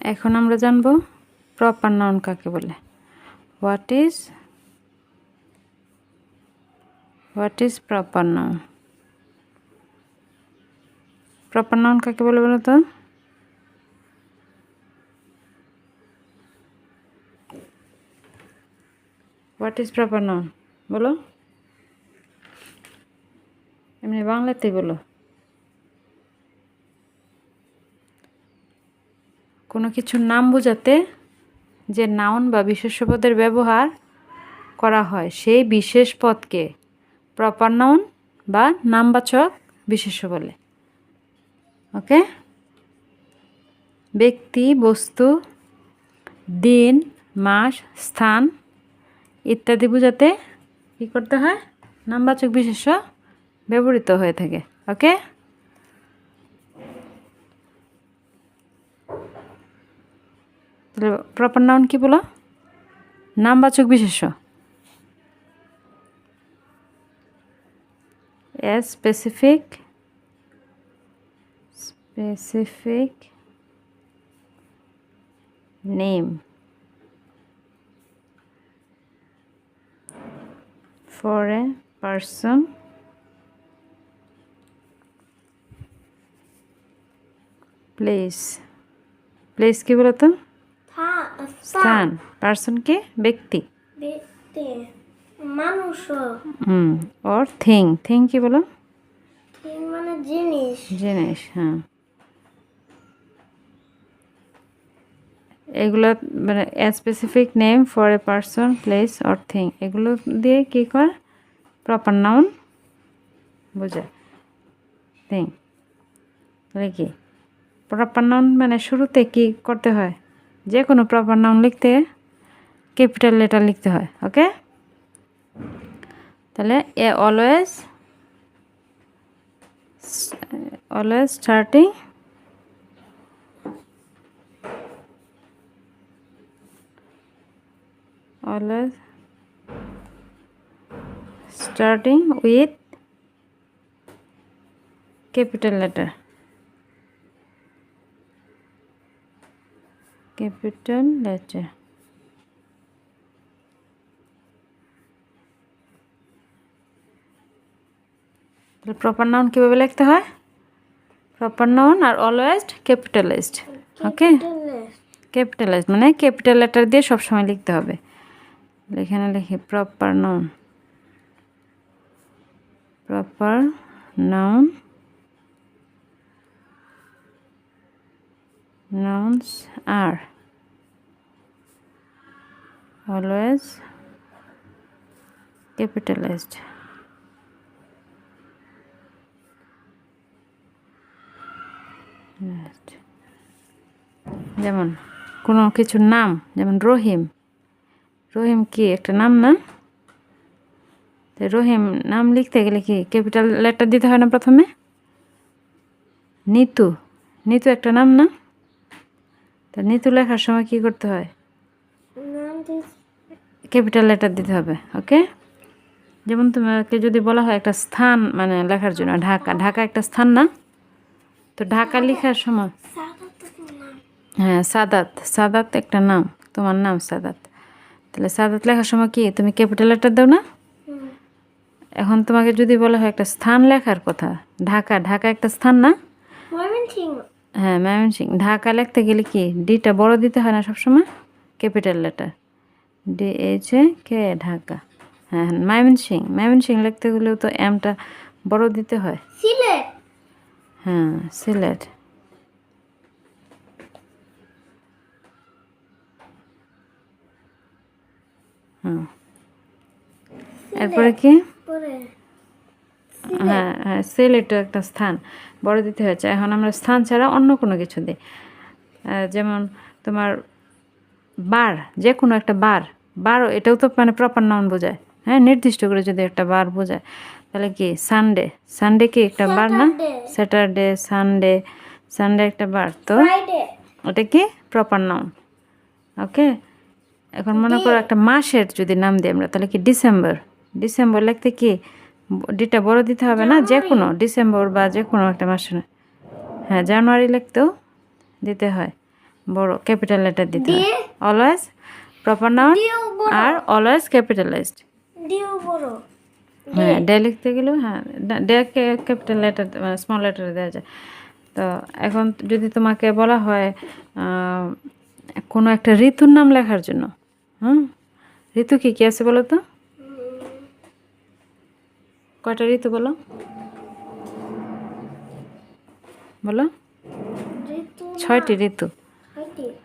এখন আমরা জানব প্রপার নাউন কাকে বলে। What is what is proper noun proper noun কাকে বলে বলো তো? হোয়াট ইজ প্রপার নাউন বলো। এমনি বাংলাতেই বলো। কোনো কিছুর নাম বোঝাতে যে নাউন বা বিশেষ্য পদের ব্যবহার করা হয়, সেই বিশেষ পদকে প্রপার নাউন বা নামবাচক বিশেষ্য বলে। ওকে? ব্যক্তি, বস্তু, দিন, মাস, স্থান ইত্যাদি বোঝাতে কী করতে হয়? নামবাচক বিশেষ্য ব্যবহৃত হয়ে থাকে। ওকে? তাহলে প্রপার নাউন কি বলো? নামবাচক বিশেষ্য। A specific specific name for a person place. Place কি বলতো? স্থান পার্সন কি? ব্যক্তি। মানুষ। হুম ওর থিং থিং কি বলো? মানে জিনিস। জিনিস হ্যাঁ। এগুলো মানে specific name for a person place or thing এগুলো দিয়ে কী কর প্রপার নাউন বোঝায় থিং তাহলে কি? প্রপার নাউন মানে শুরুতে কি করতে হয়? যে কোনো প্রপার নাউন লিখতে ক্যাপিটাল লেটার লিখতে হয় ওকে তাহলে a always always starting always starting with capital letter capital letter তাহলে প্রপার নাউন কীভাবে লিখতে হয়? Proper noun are always capitalized okay capitalized মানে ক্যাপিটাল লেটার দিয়ে সবসময় লিখতে হবে। এখানে লিখি proper noun proper noun nouns are always capitalized. যেমন কোনো কিছুর নাম, যেমন রহিম। রহিম কি একটা নাম না? রহিম নাম লিখতে গেলে কি ক্যাপিটাল লেটার দিতে হয় না প্রথমে? নিতু। নিতু একটা নাম না? তা নিতু লেখার সময় কি করতে হয়? ক্যাপিটাল লেটার দিতে হবে ওকে? যেমন তোমাকে যদি বলা হয় একটা স্থান মানে লেখার জন্য ঢাকা। ঢাকা একটা স্থান না? তো ঢাকা লেখার সময়। হ্যাঁ সাদাত। সাদাত একটা নাম তোমার নাম সাদাত। তাহলে সাদাত লেখার সময় কি? তুমি ক্যাপিটাল লেটার দাও না? এখন তোমাকে যদি বলা হয় একটা স্থান লেখার কথা ঢাকা। ঢাকা একটা স্থান না? হ্যাঁ ময়মনসিং ঢাকা লিখতে গেলে কি? ডিটা বড় দিতে হয় না সবসময়? Capital letter D H A K Dhaka. হ্যাঁ হ্যাঁ ময়মনসিং ময়মনসিং লিখতে গেলেও তো এমটা বড় দিতে হয়। সিলেট হ্যাঁ সিলেট হুম। এরপরে কি? হ্যাঁ হ্যাঁ সিলেটও একটা স্থান বড় দিতে হয়েছে। এখন আমরা স্থান ছাড়া অন্য কোনো কিছু দিই। যেমন তোমার বার যে কোনো একটা বার বারও এটাও তো মানে প্রপার নাউন বোঝায়। হ্যাঁ নির্দিষ্ট করে যদি একটা বার বোঝায় তাহলে কি? সানডে সানডে কি একটা বার না? স্যাটারডে সানডে সানডে একটা বার। তো ওটা কি? প্রপার নাউন ওকে এখন মনে করো একটা মাসের যদি নাম দিই আমরা তাহলে কি? ডিসেম্বর ডিসেম্বর লিখতে কি? ডিটা বড় দিতে হবে না যে কোনো ডিসেম্বর বা যে কোনো একটা মাসের। হ্যাঁ জানুয়ারি লিখতেও দিতে হয়। বড় ক্যাপিটাল লেটার দিতে হবে দিয়ে? Always proper noun are always capitalized হ্যাঁ ডে লিখতে গেলেও হ্যাঁ ডে ক্যাপিটাল লেটার মানে স্মল লেটারে দেওয়া যায়। তো এখন যদি তোমাকে বলা হয় কোনো একটা ঋতুর নাম লেখার জন্য হুম? ঋতু কী কী আছে বলো তো? কয়টা ঋতু বলো? বলো? ছয়টি ঋতু।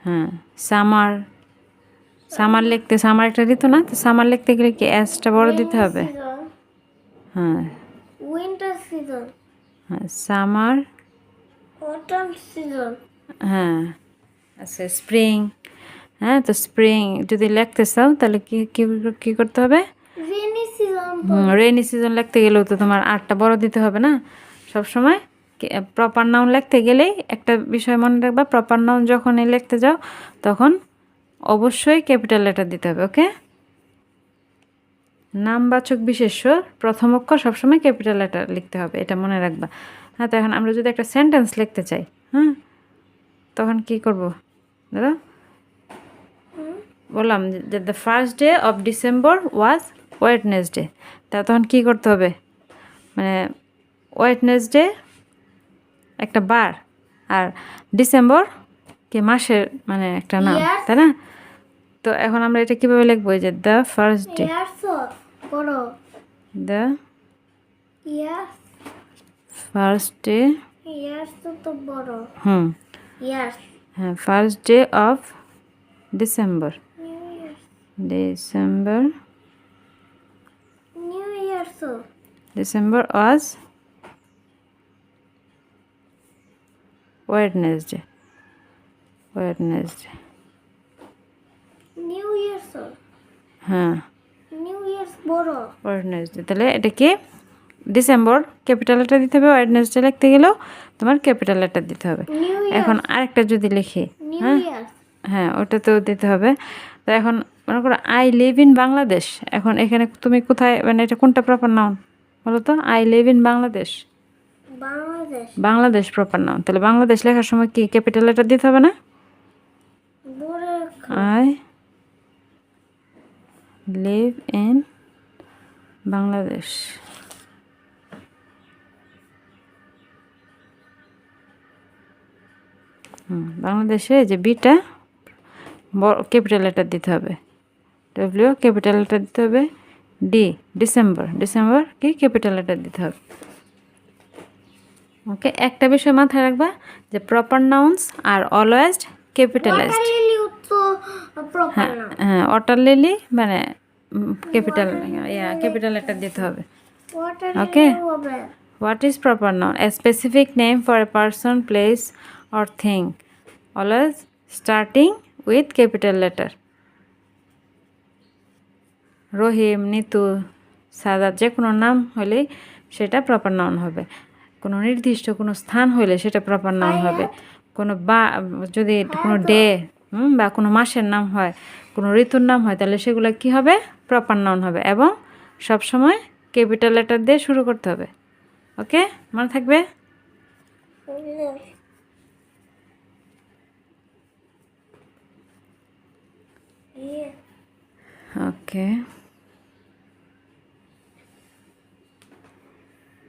হ্যাঁ সামার। সামার লিখতে সামার একটা ঋতু না? তো সামার লিখতে গেলে কি অ্যাসটা বড় দিতে হবে? হ্যাঁ। উইন্টার সিজন হ্যাঁ সামার। অটম সিজন হ্যাঁ আচ্ছা স্প্রিং হ্যাঁ তো স্প্রিং যদি লিখতে চাও তাহলে কি কি কি করতে হবে? রেনি সিজন লিখতে গেলেও তো তোমার আটটা বড় দিতে হবে না? সব সময় প্রপার নাউন লিখতে গেলেই একটা বিষয় মনে রাখবা প্রপার নাউন যখনই লিখতে যাও তখন অবশ্যই ক্যাপিটাল লেটার দিতে হবে ওকে নামবাচক বিশেষ্য প্রথম অক্ষর সবসময় ক্যাপিটাল লেটার লিখতে হবে এটা মনে রাখবা। হ্যাঁ তো এখন আমরা যদি একটা সেন্টেন্স লিখতে চাই হ্যাঁ তখন কি করব? দাদা? বললাম যে the first day of December was Wednesday তা তখন কী করতে হবে? মানে ওয়েটনেসডে একটা বার আর ডিসেম্বর কি মাসের মানে একটা নাম তাই না? তো এখন আমরা এটা কীভাবে লিখব? যে the first day the first day hmm. হ্যাঁ first day of December December December was Wednesday Wednesday New Year's হ্যাঁ। নিউ ইয়ার্স বড়। ওয়েডনেসডে তাহলে এটা কি? ডিসেম্বর ক্যাপিটাল লেটার দিতে হবে ওয়েডনেসডে লিখতে গেলেও তোমার ক্যাপিটাল লেটার দিতে হবে। এখন আরেকটা যদি লিখি নিউ হ্যাঁ? ইয়ার্স হ্যাঁ ওটাতেও দিতে হবে। তো এখন মনে করো আই লিভ ইন বাংলাদেশ এখন এখানে তুমি কোথায় মানে এটা কোনটা প্রপার নাউন বলো তো I live in Bangladesh. Bangladesh proper noun তাহলে বাংলাদেশ লেখার সময় কি ক্যাপিটাল লেটার দিতে হবে না? I live in Bangladesh hmm, বাংলাদেশে এই যে বিটা বড় ক্যাপিটাল লেটার দিতে হবে। ডব্লিউ ক্যাপিটাল লেটার দিতে হবে। ডি ডিসেম্বর ডিসেম্বর কি ক্যাপিটাল লেটার দিতে হবে। ওকে একটা বিষয় মাথায় রাখবা যে proper nouns are always capitalized proper হ্যাঁ হ্যাঁ ওয়াটার লিলি মানে ক্যাপিটাল ইয়া ক্যাপিটাল লেটার দিতে হবে। Okay. What is proper noun a specific name for a person place or thing always starting with capital letter Rahim Nitu Sadat যে কোনো নাম হলেই সেটা প্রপার নাউন হবে। কোনো নির্দিষ্ট কোনো স্থান হলে সেটা প্রপার নাউন হবে। কোনো বা যদি কোনো ডে বা কোনো মাসের নাম হয় কোনো ঋতুর নাম হয় তাহলে সেগুলো কি হবে? প্রপার নাউন হবে এবং সব সময় ক্যাপিটাল লেটার দিয়ে শুরু করতে হবে। ওকে? মনে থাকবে? Yeah. ওকে।